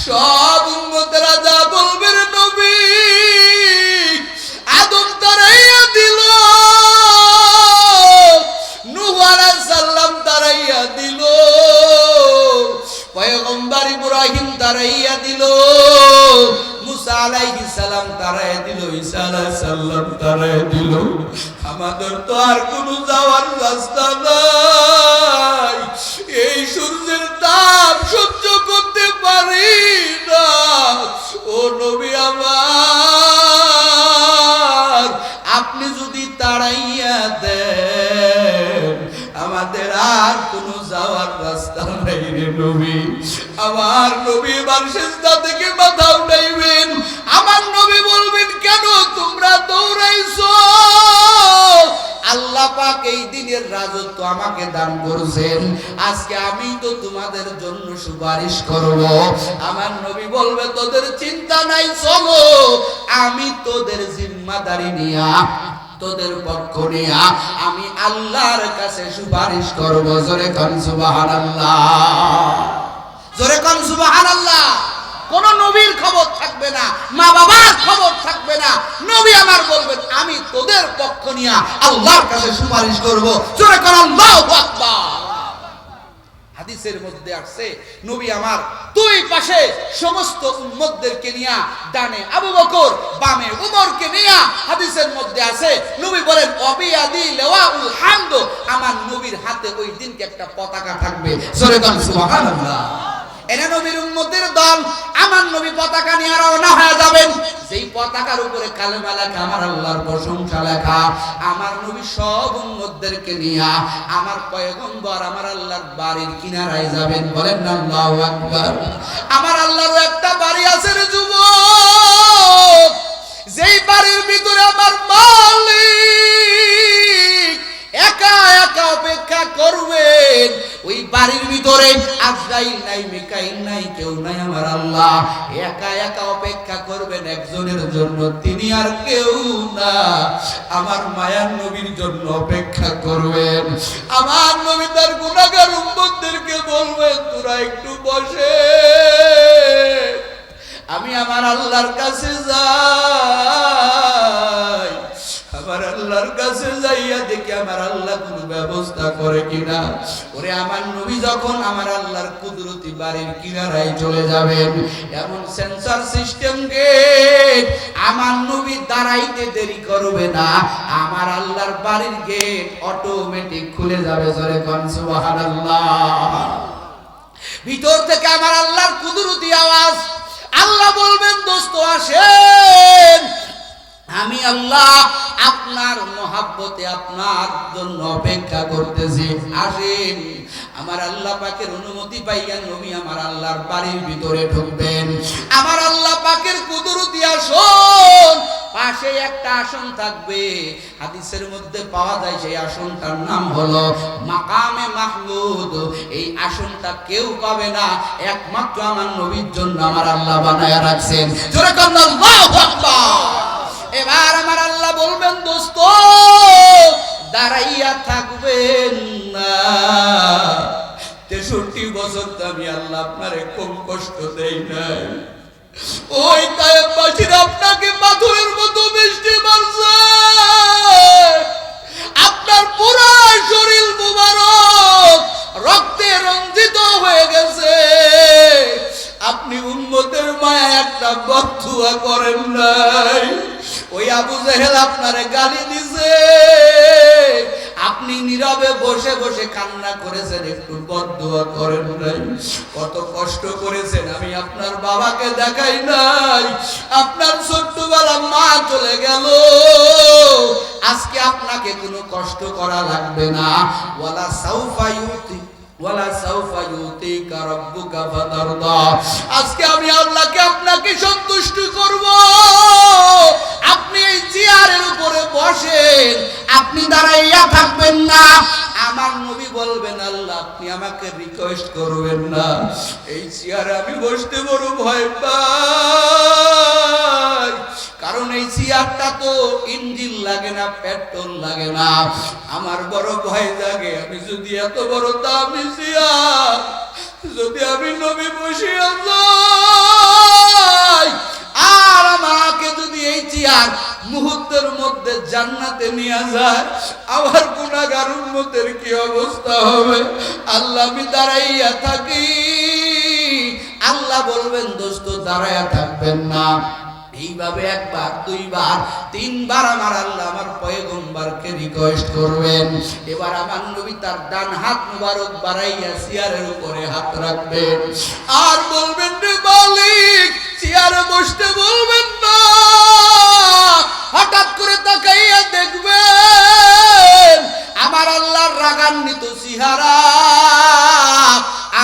সব যা বলবেন, নবী, আদম তারাইয়া দিল। নূহ আলাইহিস সালাম তারাইয়া দিল। পয়গম্বর ইব্রাহিম তারাইয়া দিল। মুসা আলাইহিস সালাম তারাইয়া দিল। ঈসা আলাইহিস সালাম তারাইয়া দিল। আমাদের তো আর কোনো যাওয়ার রাস্তা নাই। যদি তাড়াইয়া দেন, আমাদের আর কোনো যাওয়ার রাস্তা নাই রে নবী। আমার নবী বারশেস্তা থেকে মাথা উঠাইবেন। আমার নবী বলবেন, কেন তোমরা দৌড়াইছো? এই দিনের রাজত্ব আমাকে দান করছেন। আজকে আমি তো তোমাদের জন্য সুপারিশ করব। আমার নবী বলবে, তোদের চিন্তা নাই, চলো। আমি তোদের জিম্মাদারি নিয়া তোদের পক্ষ আমি আল্লাহর কাছে সুপারিশ করব। জোরে কন সুবহানাল্লাহ। জোরে কন কোন নবীর খবর থাকবে না মা বাবার খবর থাকবে না। নবী আমার বলবেন, আমি তোদের পক্ষ নিয়ে আল্লাহর কাছে সুপারিশ করব। জোরে কন আল্লাহু আকবার। হাদিসের মধ্যে আসছে, নবী আমার দুই পাশে সমস্ত উম্মতদেরকে নিয়ে ডানে আবু বকর, বামে উমরকে নিয়ে হাদিসের মধ্যে আছে, নবী বলেন, অবিয়াদি লেওয়াউল হামদ আমার নবীর হাতে ওই দিনকে একটা পতাকা থাকবে। সুবহানাল্লাহ। এরা নবীর উম্মতের দল। আমার নবী পতাকা নিয়ে রওনা হয়ে যাবেন। যেই পতাকার উপরে কালেমা লেখা, আমার আল্লাহর প্রশংসা লেখা, আমার নবী সব উম্মতদেরকে নিয়ে আমার পয়গম্বর, আমার আল্লাহর বাড়ির কিনারায় যাবেন। বলেন না, আল্লাহু আকবার। আমার আল্লাহর একটা বাড়ি আছে রে যুবক। যেই বাড়ির ভিতরে আমার মালিক একা একা অপেক্ষা করবেন। ওই বাড়ির ভিতরে আফজাইল নাই, মিকাইল নাই, কেউ নাই আমার আল্লাহ। একা একা অপেক্ষা করবেন একজনের জন্য, তিনি আর কেউ না। আমার মায়ার নবীর জন্য অপেক্ষা করবেন। আমার নবী আমার আল্লাহ কোন ব্যবস্থা করে কিনা? ওরে, আমার নবী যখন আমার আল্লাহর কুদরতি বাড়ির কিনারায় চলে যাবেন, এমন সেন্সর সিস্টেম গেট আমার নবী দাঁড়াইতে দেরি করবে না। আমার আল্লাহর বাড়ির গেট অটোমেটিক খুলে যাবে, জোরে কন, সুবহানাল্লাহ। ভিতর থেকে আমার আল্লাহর কুদরতি আওয়াজ, আল্লাহ বলবেন, দোস্ত, আসেন। আমি আল্লাহ আপনার মহাব্বতে আপনার জন্য অপেক্ষা করতেছি। আসেন, আমার আল্লাহ পাকের অনুমতি পাইয়া নবী আমার আল্লাহর বাড়ির ভিতরে ঢুকবেন। আমার আল্লাহ পাকের কুদরতি আসন, পাশে একটা আসন থাকবে। হাদিসের মধ্যে পাওয়া যায় সেই আসনটার নাম হলো মাকামে মাহমুদ। এই আসনটা কেউ পাবে না, একমাত্র আমার নবীর জন্য আমার আল্লাহ বানায়া রাখছেন। জোরে আকবার। এবার আমার আল্লাহ বলবেন, দোস্ত, দাঁড়াইয়া থাকবেন না। তেষট্টি বছর তো আমি আল্লাহ আপনারে কম কষ্ট দেই নাই। ওই তায়েববাসীর আপনাকে পাথরের মতো বৃষ্টি মারছে। আপনার পুরো শরীর মুবারক, রক্তে রঞ্জিত হয়ে গেছে। আপনি উন্মতের মায়া একটা বদুয়া করেন নাই। ওই আবু জেহেল আপনারে গালি দিছে। আপনি নীরবে বসে বসে কান্না করেছেন, একটু বদুয়া করেন নাই। কত কষ্ট করেছেন, আমি আপনার বাবাকে দেখাই নাই। আপনার ছোট্টবেলা মা চলে গেল। আজকে আপনাকে কোনো কষ্ট করা লাগবে না। ওয়ালা সাউফা ইউতি আজকে আমি আল্লাহকে আপনাকে সন্তুষ্ট করব। আপনি এই চেয়ারের উপরে বসেন, আপনি দাঁড়াইয়া থাকবেন না। আমার নবী বলবেন, আল্লাহ, আপনি আমাকে রিকোয়েস্ট করবেন না। এই চেয়ারে আমি বসতে বড় ভয় পাই। কারণ এই চেয়ারটা তো ইঞ্জিন লাগে না, পেট্রোল লাগে না। আমার বড় ভয় লাগে আমি যদি এত বড় দামি চেয়ার যদি আমি নবী বসে যাই, আর আমাকে যদি এই চেয়ার মুহূর্তের মধ্যে জান্নাতে নিয়ে যায়, আমার গুণাগার উন্মতের কি অবস্থা হবে? আল্লাহ, আমি দাঁড়াইয়া থাকি। আল্লাহ বলবেন, দোস্ত, দাঁড়াইয়া থাকবেন না। এইভাবে একবার, দুইবার, তিনবার আমার আল্লাহ আমার পয়গম্বরকে রিকোয়েস্ট করবেন। এবার আমার নবী তার ডান হাত মুবারক বাড়াইয়া চেয়ারের উপরে হাত রাখবেন। আর বলবেন রে মালিক, চেয়ারে বসতে বলবেন না। হঠাৎ করে তাকাইয়া দেখবেন, আমার আল্লাহর রাগান্বিত সিহারা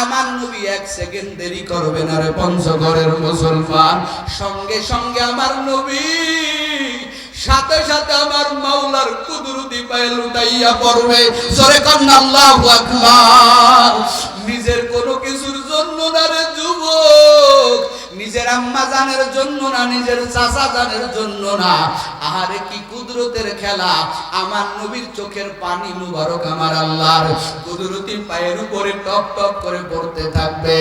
আমার নবী এক সেকেন্ড দেরি করবে না রে পঞ্চগড়ের মুসলমান। সঙ্গে সঙ্গে আমার নবী, সাথে সাথে আমার মাওলার কুদরতি পায়ে লুটাইয়া পড়বে। সরে কন্যা, আল্লাহু আকবার। নিজের কোনো কিছুর জন্য না রে যুবক নিজের আম্মা জানের জন্য না, নিজের চাচা জানের জন্য না। আহারে কি কুদরতের খেলা। আমার নবীর চোখের পানি মুবারক আমার আল্লাহর। কুদরতি পায়ের উপরে টপ টপ করে পড়তে থাকবে।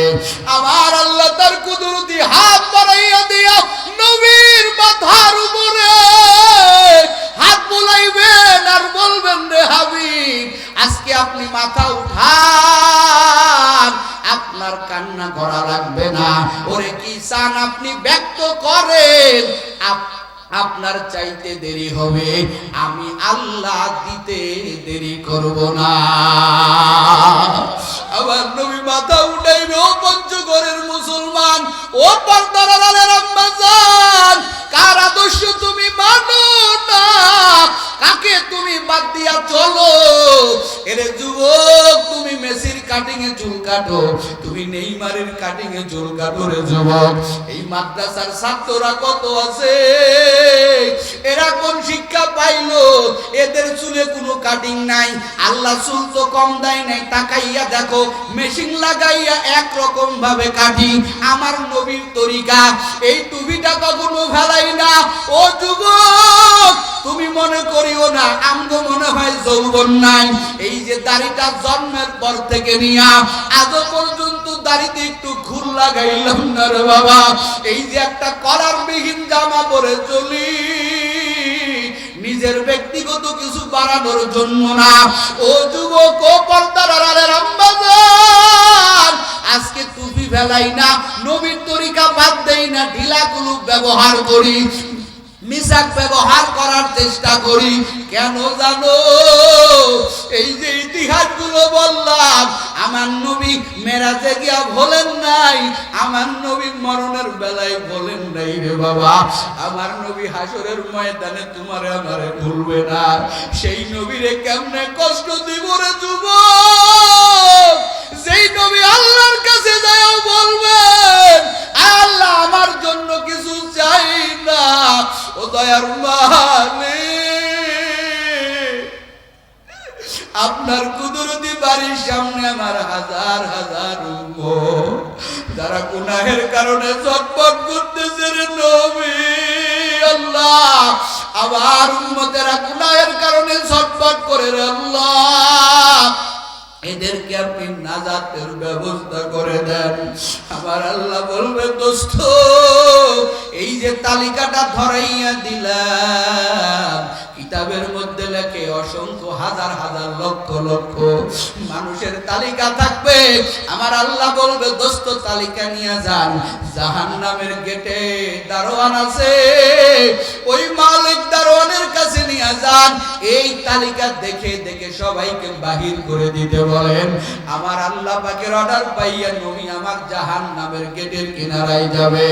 আমার আল্লাহ তার কুদরতি হাত বাড়াইয়া দিয়া নবীর মাথার উপরে হাত বুলাইবেন আর বলবেন রে হাবিব, আজকে আপনি মাথা উঠান, আপনার কান্না করা লাগবে না। ওরে কি চান আপনি ব্যক্ত করেন? আপনার চাইতে দেরি হবে, আমি আল্লাহ দিতে দেরি করব না। আবার নবী মাথা উঠাইবে, ও পঞ্চগড়ের মুসলমান, ও পর্দারালের আম্মাজান কার আদর্শ তুমি মানো না? কাকে তুমি বাদ দিয়া চলো। এরে যুবক, তুমি মেসির কাটিং এ চুল কাটো, তুমি নেইমারের কাটিং এ চুল কাটো রে যুবক। এই মাদ্রাসার ছাত্ররা কত আছে? এরা কোন শিক্ষা পাইলো? এদের চুলে কোনো কাটিং নাই। আল্লাহ চুল তো কম দেয় নাই, তাকাইয়া দেখো, মেশিন লাগাইয়া এক রকম ভাবে কাটি। আমার নবীর তরিকা, এই টুপিটা কখনো ফেলাই না। ও যুবক তুমি মনে করিও না, আমগো মনে হয় যৌবন নাই। এই যে দাড়িটা জন্মের পর থেকে নিয়া আজ পর্যন্ত দাড়িতে একটু ঘুর লাগাইলাম না রে বাবা। এই যে একটা কলার বিহীন জামা পরে চলি, নিজের ব্যক্তিগত কিছু বাড়ানোর জন্য না। ও যুবক, ও পর্দার আজকে টুপি ফেলাই না, নবীর তরিকা বাদ দেই না, ঢিলাগুলো ব্যবহার করি। মিসাক ব্যবহার করার চেষ্টা করি। কেন জানো? এই যে ইতিহাসগুলো বললাম, আমার নবী মেরাজে গিয়া বলেন নাই, আমার নবী মরণের বেলায় বলেন নাই রে বাবা। আমার নবী হাসরের ময়দানে তোমারে আমারে ভুলবে না। সেই নবীরে কেমনে কষ্ট দিব রে যুবক? সেই নবী আল্লাহর কাছে যাও বলবেন, আল্লাহ আমার জন্য কিছু চাই না। ও দয়ার মালিক আপনার কুদরতি বাড়ির সামনে আমার হাজার হাজার যারা গুনাহের কারণে চটপট করতেছে আবার উম্মতেরা গুনাহের কারণে চটপট করে রে আল্লাহ। এদেরকে আপনি নাজাতের ব্যবস্থা করে দেন। আমার আল্লাহ বলবে, দোস্ত, এই যে তালিকাটা ধরাইয়া দিলাম, কিতাবের মধ্যে লেখে অসংখ্য হাজার হাজার লক্ষ লক্ষ মানুষের তালিকা থাকবে। আমার আল্লাহ বলবে, দোস্ত, তালিকা নিয়ে যান। জাহান নামের গেটে দারোয়ান আছে। ওই মালিক দারোয়ানের যান, এই তালিকা দেখে দেখে সবাইকে বাহির করে দিতে বলেন, আমার আল্লাহ পাকের অর্ডার পাইয়া নবী আমার জাহান নামের গেটের কিনারায় যাবে।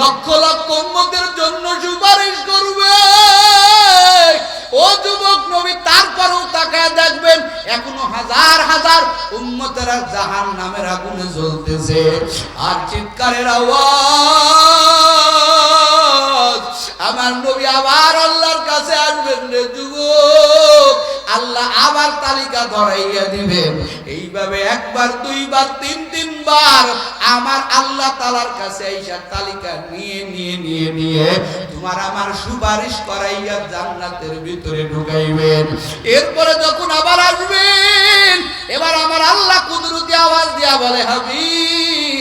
লক্ষ লক্ষ উম্মতের জন্য সুপারিশ করবে। ও যুবক নবী, তারপরেও তাকায় দেখবেন, এখনও হাজার হাজার উম্মতেরা জাহান নামের আগুনে জ্বলতেছে। আর চিৎকারের আওয়াজ, আমার নবী আবার আসবেন রে যুবক আল্লাহ আবার তালিকা ধরাইয়া দিবেন এইভাবে একবার, দুইবার, তিন, তিনবার আমার আল্লাহ তালার কাছে এইসব তালিকা নিয়ে নিয়ে নিয়ে নিয়ে তোমার আমার সুপারিশ করাইয়া জান্নাতের ভিতরে ঢুকাইবেন। এরপরে যখন আবার আসবেন, এবার আমার আল্লাহ কুদরতি আওয়াজ দিয়া বলে, হাবিব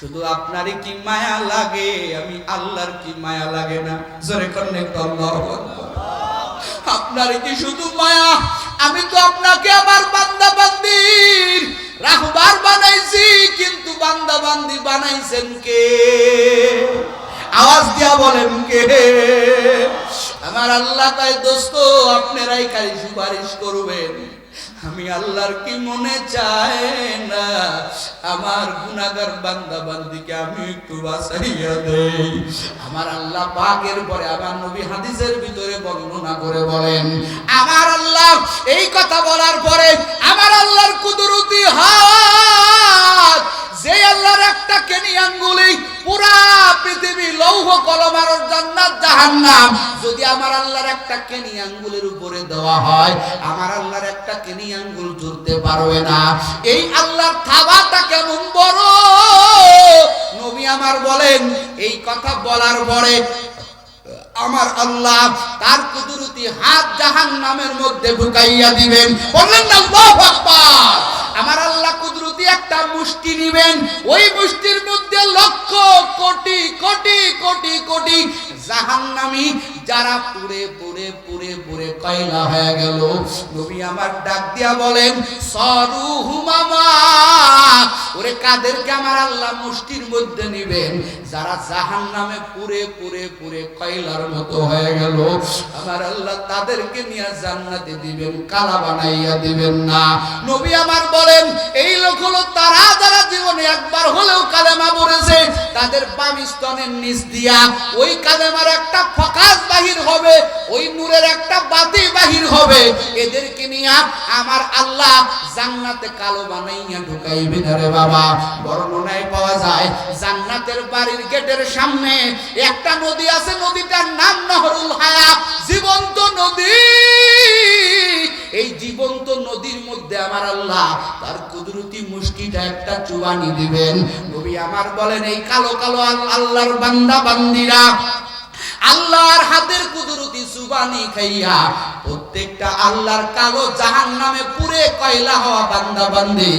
শুধু আপনারই কি মায়া লাগে? আমি আল্লাহর কি মায়া লাগে না? জোরে করলে একটু আল্লাহু আকবার। আপনার কি শুধু মায়া? আমি তো আপনাকে আমার বান্দা বান্দির রাখবার বানাইছি, কিন্তু বান্দা বান্দি বানাইছেন কে? আওয়াজ দিয়া বলেন কে? আমার আল্লাহ তাই দোস্ত, আপনারাই খালি সুপারিশ করবেন। আমি আল্লাহর কি মনে চাই না? আমার গুনাগার বান্দা বান্দিকে আমি একটু বাঁচাইয়া দেই। আমার আল্লাহ পাকের পরে আমার নবী হাদিসের ভিতরে বর্ণনা করে বলেন, আমার আল্লাহ এই কথা বলার পরে আমার আল্লাহর কুদরতি হাত যে আল্লাহর একটা কেনি আঙ্গুলি, পুরা পৃথিবী লৌহ কলমার জান্নাত জাহান্নাম। যদি আমার আল্লাহর একটা কেনি আঙ্গুলের উপরে দেওয়া হয়, আমার আল্লাহর একটা কেনি আঙ্গুল জুড়তে পারবে না। এই আল্লাহর থাবাটা কেমন বড়? নবী আমার বলেন, এই কথা বলার পরে আমার আল্লাহ তার কুদরতি হাত জাহান নামের মধ্যে ঢুকাইয়া দিবেন। বললেন, আল্লাহু আকবার! আমার আল্লাহ কুদরতি একটা মুষ্টি নিবেন। ওই মুষ্টির মধ্যে লক্ষ কোটি কোটি কোটি কোটি জাহান্নামি যারা পুরে পুরে পুরে পুরে কয়লা হয়ে গেল। নবী আমার ডাক দিয়া বলেন, সরু হুমামা। ওরে কাদেরকে আমার আল্লাহ মুষ্টির মধ্যে নিবেন? যারা জাহান নামে পুরে পুরে পুরে কয়লার মতো হয়ে গেল, আমার আল্লাহ তাদেরকে নিয়ে জান্নাতে দিবেন, কালা বানাইয়া দিবেন না। নবী আমার বলেন, এই লোক হলো তারা যারা জীবনে একবার হলেও কালেমা পড়েছে, তাদের পামিস্তনের নিচ দিয়া ওই কালেমার একটা ফকাস বাহির হবে, ওই নূরের একটা বাতি বাহির হবে। এদেরকে নিয়ে আমার আল্লাহ জান্নাতে কালো বানাইয়া ঢুকাইবে না রে বাবা। বর্ণনায় পাওয়া যায়, জান্নাতের বাড়ির গেটের সামনে একটা নদী আছে, নদীটার নাম নহরুল হায়া। জীবন্ত নদী। এই জীবন্ত নদীর মধ্যে আমার আল্লাহ তার কুদরতি মুষ্টিটা একটা চুবানি দিবেন। নবী আমার বলেন, এই কালো কালো আল্লাহর বান্দা, বান্দিরা, আল্লাহর হাতের কুদরতি সুবানি খাইয়া প্রত্যেকটা আল্লাহর কালো জাহান নামে পুরে কয়লা হওয়া বান্দা, বান্দি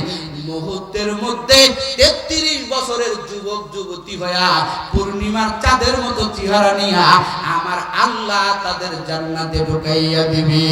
মুহূর্তের মধ্যে তেত্রিশ বছরের যুবক, যুবতী হইয়া পূর্ণিমার চাঁদের মতো চেহারা নিয়া আমার আল্লাহ তাদের জান্নাতে ঢুকাইয়া দিবি।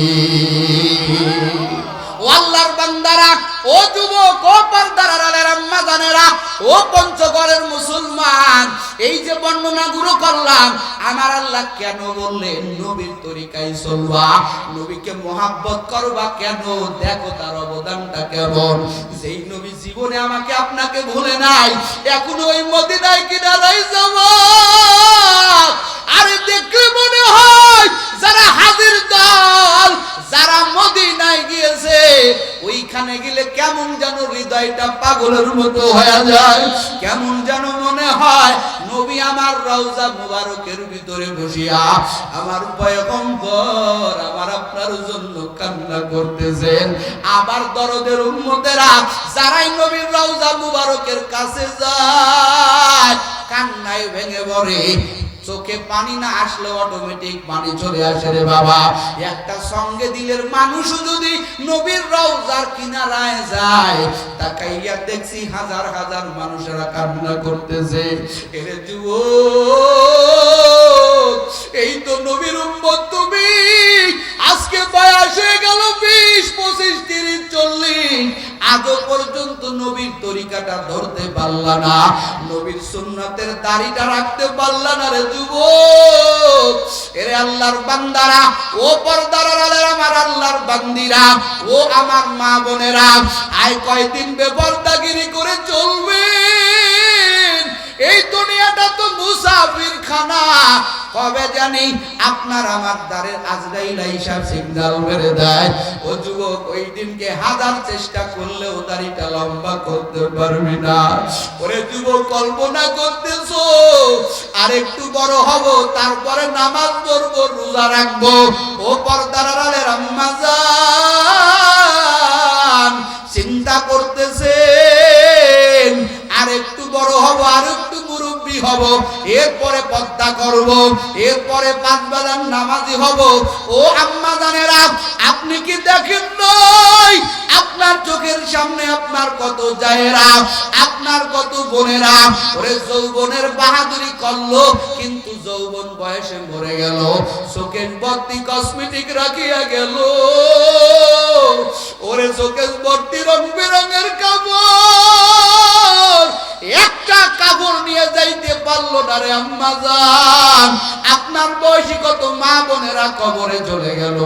ও আল্লাহর বান্দারা, ও যুবক, ও পর্দার আম্মা জানেরা ও পঞ্চগড়ের মুসলমান, এই যে বর্ণনা গুলো করলাম, আমার আল্লাহ কেন বললেন, নবীর তরিকায় চলবা, নবীকে মোহাব্বত করবা কেন? দেখো তার অবদানটা কেমন। যেই নবী জীবনে আমাকে আপনাকে ভুলে নাই, এখন ওই মদিনায় কিনারাই যাব। আরে দেখলে মনে হয় যারা হাজির দল যারা মদিনায় গিয়েছে, ওইখানে গেলে কেমন যেন হৃদয়টা পাগলের মতো হয়ে যায়। কেমন যেন মনে হয়, নবী আমার রওজা মুবারকের ভিতরে বসিয়া আমার পয়গম্বর আমার আপনার জন্য কান্না করতেছেন। আবার দরদের উম্মতেরা, যারাই নবীর রওজা মুবারকের কাছে যায়, কান্নায় ভেঙে পড়ে। চোখে পানি না আসলে অটোমেটিক পানি চলে আসে রে বাবা। একটা সঙ্গে দিলের মানুষও যদি নবীর রওজার কিনারায় যায়, তাকাইয়া দেখছি হাজার হাজার মানুষেরা কান্না করতেছে। এরে যুবক এই তো নবীর উম্মত তুমি। আজকে বয়স হয়ে গেল বিশ, পঁচিশ, তিরিশ, চল্লিশ। আজও পর্যন্ত নবীর তরিকাটা ধরতে পারলা না। নবীর সুন্নাতের দাড়িটা রাখতে পারলা না রে যুবক। এরে আল্লাহর বান্দারা, ও পর্দার আড়ালের আমার আল্লাহর বান্দিরা, ও আমার মা বোনেরা, আয় কয়দিন বেপর্দাগিরি করে চলবেন এই দুনিয়াটা তো মুসাফির খানা কবে জানি আপনার আমার দ্বারের আজরাইল হিসাব সিগন্যাল মেরে দেয়। ও যুবক, ওই দিনকে হাজার চেষ্টা করলেও দাড়িটা লম্বা করতে পারবি না। ওরে যুবক, কল্পনা করতেছো? আর একটু বড় হব, তারপরে নামাজ পড়ব, রোজা রাখব। ও পর্দার আড়ালের হব, এরপরে পদ্মা করব, এরপরে পাঁচ নামাজি হব। ও আম্মা জানেরা, আপনি কি দেখেন নয় আপনার চোখের সামনে আপনার কত জায়েরা, আপনার কত বোনেরা। ওরে যৌবনের বাহাদুরি করল, কিন্তু যৌবন বয়সে মরে গেল। চোখের ভর্তি কসমেটিক রাখিয়া গেল। পারল আম্মা জান, আপনার বয়সী কত মা বোনেরা কবরে চলে গেল।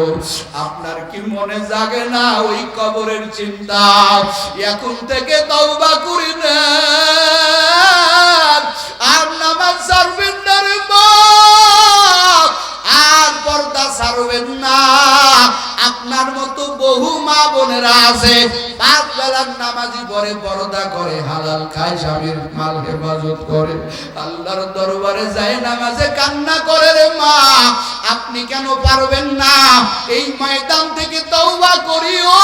আপনার কি মনে জাগে না ওই কবরের চিন্তা? এখন থেকে তওবা করি না আর নামাজ ছাড়বেন না রে আর পর্দা ছাড়বেন না। আপনার বহু মা বোনেরা আছে। পাঁচ বেলার নামাজি পরে পর্দা করে হালাল খায় স্বামীর মাল হেফাজত করে। আল্লাহর দরবারে যায় নামাজে কান্না করে রে মা, আপনি কেন পারবেন না? এই ময়দান থেকে তওবা করিও।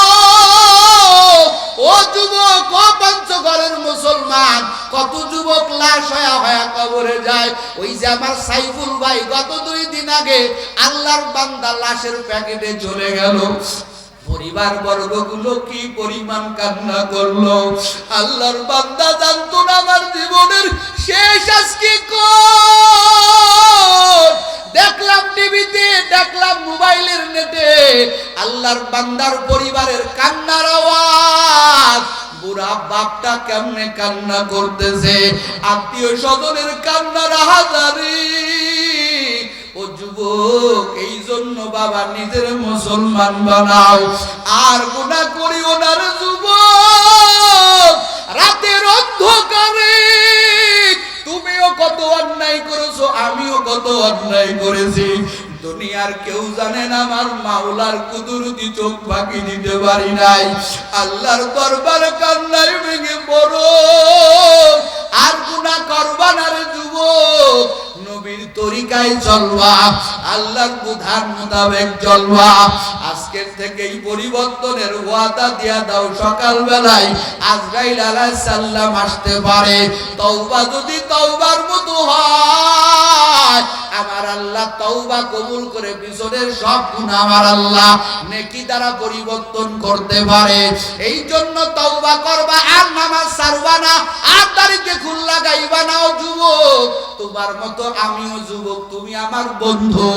ও যুবক, ও পঞ্চগড়ের মুসলমান, কত যুবক লাশ হয়া হয়া কবরে যায়। ওই যে আমার সাইফুল ভাই, গত দুই দিন আগে আল্লাহর বান্দা লাশের প্যাকেটে চলে গেল। পরিবার বর্গগুলো কি পরিমাণ কান্না করল? আল্লাহর বান্দা জানতো না আমার জীবনের শেষ আজকে দেখলাম টিভিতে, দেখলাম মোবাইলের নেটে আল্লাহর বান্দার পরিবারের কান্নার আওয়াজ। বুড়া বাপটা কেমনে কান্না করতেছে? আত্মীয় স্বজনের কান্নার হাজারি ও যুবক, এই জন্য বাবা নিজের মুসলমান বানাও। আর গুণা করি ওনার যুবক। রাতের অন্ধকারে তুমিও কত অন্যায় করেছ, আমিও কত অন্যায় করেছি। দুনিয়ার কেউ জানে না আমার মাওলার কুদরতি চোখ বাকি দিতে পারি নাই। আল্লাহর দরবার কান্নায় ভেঙে পড়ো আর গুনাহ করবা না রে যুবক নবীর তরিকায় চলবা, আল্লাহর বিধান মোতাবেক চলবা। আজকের এই পরিবর্তনের ওয়াদা দিয়া দাও সকাল বেলায় আজরাইল আলাইহিস সালাম আসতে পারে। তওবা যদি তওবার মতো হয় আমার আল্লাহ তওবা কবুল করে পিছনের সব গুনাহ আমার আল্লাহ। নেকি দ্বারা পরিবর্তন করতে পারে। এই জন্য তওবা করবা, আর নামাজ ছাড়বা না, আর দাড়িতে খুল লাগাইবা না, ও যুবক। তোমার মতো আমিও যুবক, তুমি আমার বন্ধু।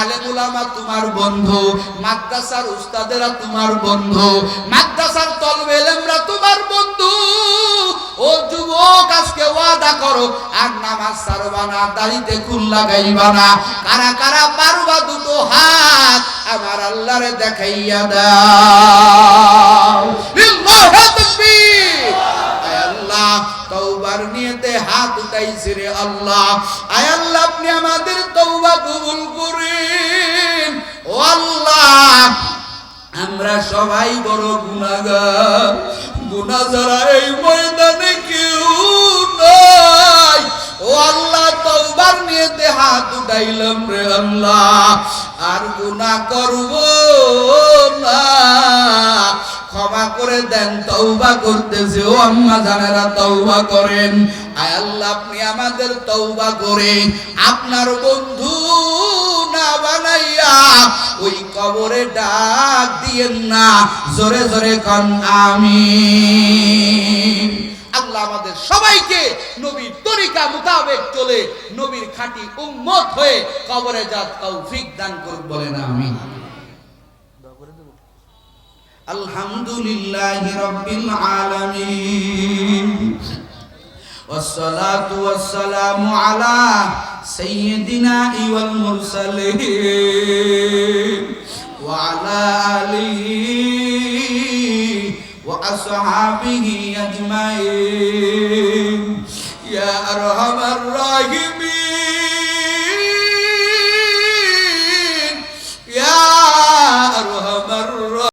আলেমুল আমার তোমার বন্ধু, মাদ্রাসার উস্তাদেরা তোমার বন্ধু, মাদ্রাসার তলবে এলেমরা তোমার বন্ধু। ও যুবক, আজকে ওয়াদা করো, আর নামাজ ছাড়বা না, দাড়িতে খুল লাগাইবা না। কারা কারা পারবা দুটো হাত, আমার আল্লাহরে দেখাইয়া দাও। আল্লাহ নিয়তে হাত রে আল্লাহ। আয় আল্লাহ আমাদের তওবা কবুল করেন। আল্লাহ, আমরা সবাই বড় গুনাহগার। গুনাহ যারা এই গুনাহ করব না। ক্ষমা করে দেন, তওবা করতেছে। ও আম্মা জানেরা, তওবা করেন। আয় আল্লাহ, আপনি আমাদের তওবা করে আপনার বন্ধু না বানাইয়া ওই কবরে ডাক দিয়েন না। জোরে জোরে কন, আমিন। আল্লাহ আমাদের সবাইকে নবীর তরিকা মোতাবেক চলে নবীর খাঁটি উম্মত হয়ে কবরে যাত তৌফিক দান করুন বলেন আমিন আলহামদুলিল্লাহি রাব্বিল আলামিন والصلاة والسلام على سيدنا والمرسلين وعلى آله وأصحابه أجمعين. يا أرحم الراحمين.